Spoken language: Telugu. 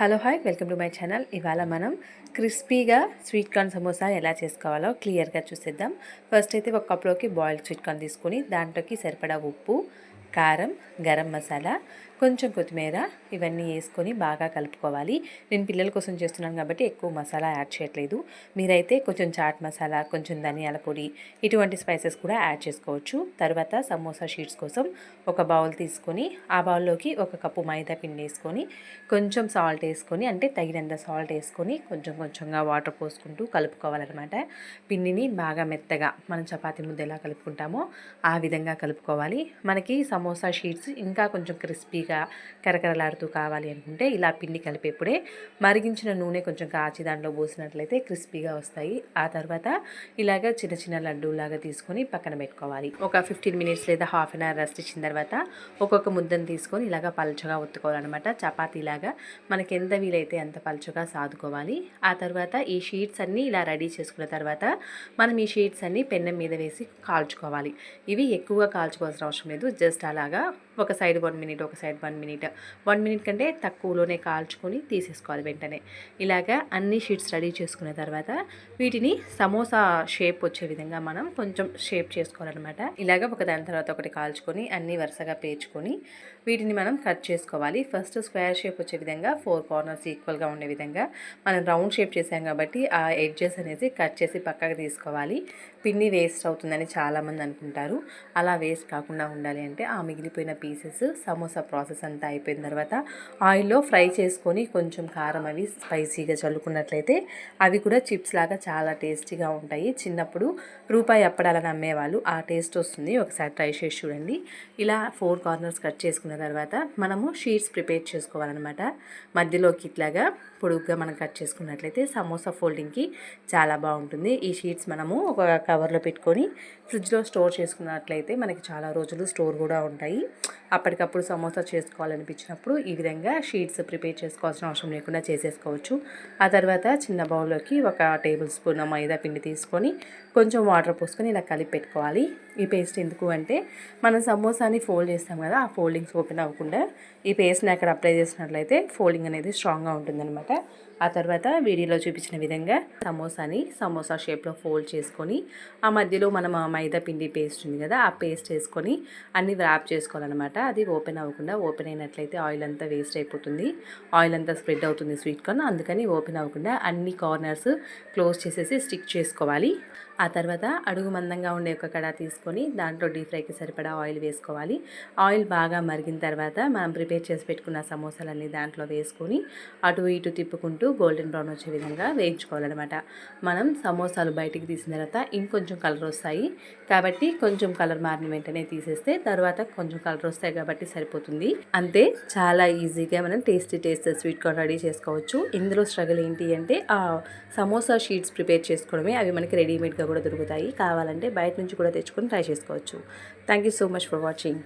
Hello hi welcome to my channel. ఇవాళ మనం క్రిస్పీగా స్వీట్ కార్న్ సమోసా ఎలా చేసుకోవాలో క్లియర్గా చూసేద్దాం. ఫస్ట్ అయితే ఒక కప్లోకి బాయిల్డ్ స్వీట్ కార్న్ తీసుకొని దాంట్లోకి సరిపడా ఉప్పు కారం గరం మసాలా కొంచెం కొత్తిమీర ఇవన్నీ వేసుకొని బాగా కలుపుకోవాలి. నేను పిల్లల కోసం చేస్తున్నాను కాబట్టి ఎక్కువ మసాలా యాడ్ చేయట్లేదు. మీరైతే కొంచెం చాట్ మసాలా కొంచెం ధనియాల పొడి ఇటువంటి స్పైసెస్ కూడా యాడ్ చేసుకోవచ్చు. తర్వాత సమోసా షీట్స్ కోసం ఒక బౌల్ తీసుకొని ఆ బౌల్లోకి ఒక కప్పు మైదా పిండి వేసుకొని కొంచెం సాల్ట్ వేసుకొని అంటే తగినంత సాల్ట్ వేసుకొని కొంచెం కొంచెంగా వాటర్ పోసుకుంటూ కలుపుకోవాలన్నమాట. పిండిని బాగా మెత్తగా మనం చపాతీ ముద్ద ఎలా కలుపుకుంటామో ఆ విధంగా కలుపుకోవాలి. మనకి సమోసా షీట్స్ ఇంకా కొంచెం క్రిస్పీగా కరకరలాడుతూ కావాలి అనుకుంటే ఇలా పిండి కలిపేప్పుడే మరిగించిన నూనె కొంచెం కాచి దాంట్లో పోసినట్లయితే క్రిస్పీగా వస్తాయి. ఆ తర్వాత ఇలాగ చిన్న చిన్న లడ్డూలాగా తీసుకొని పక్కన పెట్టుకోవాలి. ఒక ఫిఫ్టీన్ మినిట్స్ లేదా హాఫ్ అన్ అవర్ రెస్ట్ ఇచ్చిన తర్వాత ఒక్కొక్క ముద్దను తీసుకొని ఇలాగ పలుచగా ఒత్తుకోవాలన్నమాట. చపాతీలాగా మనకి ఎంత వీలైతే అంత పలుచగా సాదుకోవాలి. ఆ తర్వాత ఈ షీట్స్ అన్నీ ఇలా రెడీ చేసుకున్న తర్వాత మనం ఈ షీట్స్ అన్నీ పెన్నం మీద వేసి కాల్చుకోవాలి. ఇవి ఎక్కువగా కాల్చుకోవాల్సిన అవసరం లేదు. జస్ట్ అలాగా ఒక సైడ్ వన్ మినిట్ ఒక side one minute. One minute కంటే తక్కువలోనే కాల్చుకొని తీసేసుకోవాలి వెంటనే. ఇలాగా అన్ని షీట్స్ రెడీ చేసుకున్న తర్వాత వీటిని సమోసా షేప్ వచ్చే విధంగా మనం కొంచెం షేప్ చేసుకోవాలన్నమాట. ఇలాగ ఒక దాని తర్వాత ఒకటి కాల్చుకొని అన్ని వరుసగా పేర్చుకొని వీటిని మనం కట్ చేసుకోవాలి. ఫస్ట్ స్క్వేర్ షేప్ వచ్చే విధంగా ఫోర్ కార్నర్స్ ఈక్వల్గా ఉండే విధంగా మనం రౌండ్ షేప్ చేసాం కాబట్టి ఆ ఎడ్జెస్ అనేది కట్ చేసి పక్కకు తీసుకోవాలి. పిండి వేస్ట్ అవుతుందని చాలామంది అనుకుంటారు. అలా వేస్ట్ కాకుండా ఉండాలి అంటే ఆ మిగిలిపోయిన పీసెస్ సమోసా ప్రాసెస్ అంతా అయిపోయిన తర్వాత ఆయిల్లో ఫ్రై చేసుకొని కొంచెం కారం అవి స్పైసీగా చల్లుకున్నట్లయితే అవి కూడా చిప్స్ లాగా చాలా టేస్టీగా ఉంటాయి. చిన్నప్పుడు రూపాయి అప్పడాలని అమ్మేవాళ్ళు. ఆ టేస్ట్ వస్తుంది. ఒకసారి ట్రై చేసి చూడండి. ఇలా ఫోర్ కార్నర్స్ కట్ చేసుకున్న తర్వాత మనము షీట్స్ ప్రిపేర్ చేసుకోవాలన్నమాట. మధ్యలోకి ఇట్లాగా పొడుగ్గా మనం కట్ చేసుకున్నట్లయితే సమోసా ఫోల్డింగ్కి చాలా బాగుంటుంది. ఈ షీట్స్ మనము ఒక కవర్లో పెట్టుకొని ఫ్రిడ్జ్లో స్టోర్ చేసుకున్నట్లయితే మనకి చాలా రోజులు స్టోర్ కూడా ఉంటాయి. అప్పటికప్పుడు సమోసా చేసుకోవాలనిపించినప్పుడు ఈ విధంగా షీట్స్ ప్రిపేర్ చేసుకోవాల్సిన అవసరం లేకుండా చేసేసుకోవచ్చు. ఆ తర్వాత చిన్న బౌల్లోకి ఒక టేబుల్ స్పూన్ మైదా పిండి తీసుకొని కొంచెం వాటర్ పోసుకొని ఇలా కలిపి పెట్టుకోవాలి. ఈ పేస్ట్ ఎందుకు అంటే మనం సమోసాని ఫోల్డ్ చేస్తాం కదా ఆ ఫోల్డింగ్స్ ఓపెన్ అవ్వకుండా ఈ పేస్ట్ని అక్కడ అప్లై చేసినట్లయితే ఫోల్డింగ్ అనేది స్ట్రాంగ్గా ఉంటుందన్నమాట. ఆ తర్వాత వీడియోలో చూపించిన విధంగా సమోసాని సమోసా షేప్లో ఫోల్డ్ చేసుకొని ఆ మధ్యలో మనం మైదా పిండి పేస్ట్ ఉంది కదా ఆ పేస్ట్ వేసుకొని అన్ని వ్రాప్ చేసుకోవాలన్నమాట. అది ఓపెన్ అవ్వకుండా ఓపెన్ అయినట్లయితే ఆయిల్ అంతా వేస్ట్ అయిపోతుంది. ఆయిల్ అంతా స్ప్రెడ్ అవుతుంది స్వీట్ కార్న్ అందుకని ఓపెన్ అవ్వకుండా అన్ని కార్నర్స్ క్లోజ్ చేసేసి స్టిక్ చేసుకోవాలి. ఆ తర్వాత అడుగు మందంగా ఉండే ఒక కడా తీసుకొని దాంట్లో డీప్ ఫ్రైకి సరిపడా ఆయిల్ వేసుకోవాలి. ఆయిల్ బాగా మరిగిన తర్వాత మనం ప్రిపేర్ చేసి పెట్టుకున్న సమోసాలన్నీ దాంట్లో వేసుకొని అటు ఇటు తిప్పుకుంటూ గోల్డెన్ బ్రౌన్ వచ్చే విధంగా వేయించుకోవాలన్నమాట. మనం సమోసాలు బయటికి తీసిన తర్వాత ఇంకొంచెం కలర్ వస్తాయి. కాబట్టి కొంచెం కలర్ మారిన వెంటనే తీసేస్తే తర్వాత కొంచెం కలర్ వస్తాయి కాబట్టి సరిపోతుంది. అంతే చాలా ఈజీగా మనం tasty taste sweet corn ready చేసుకోవచ్చు. ఇందులో స్ట్రగుల్ ఏంటి అంటే ఆ సమోసా షీట్స్ ప్రిపేర్ చేసుకోవడమే అవి మనకి రెడీమేడ్గా కూడా దొరుకుతాయి. కావాలంటే బయట నుంచి కూడా తెచ్చుకొని ట్రై చేసుకోవచ్చు thank you so much for watching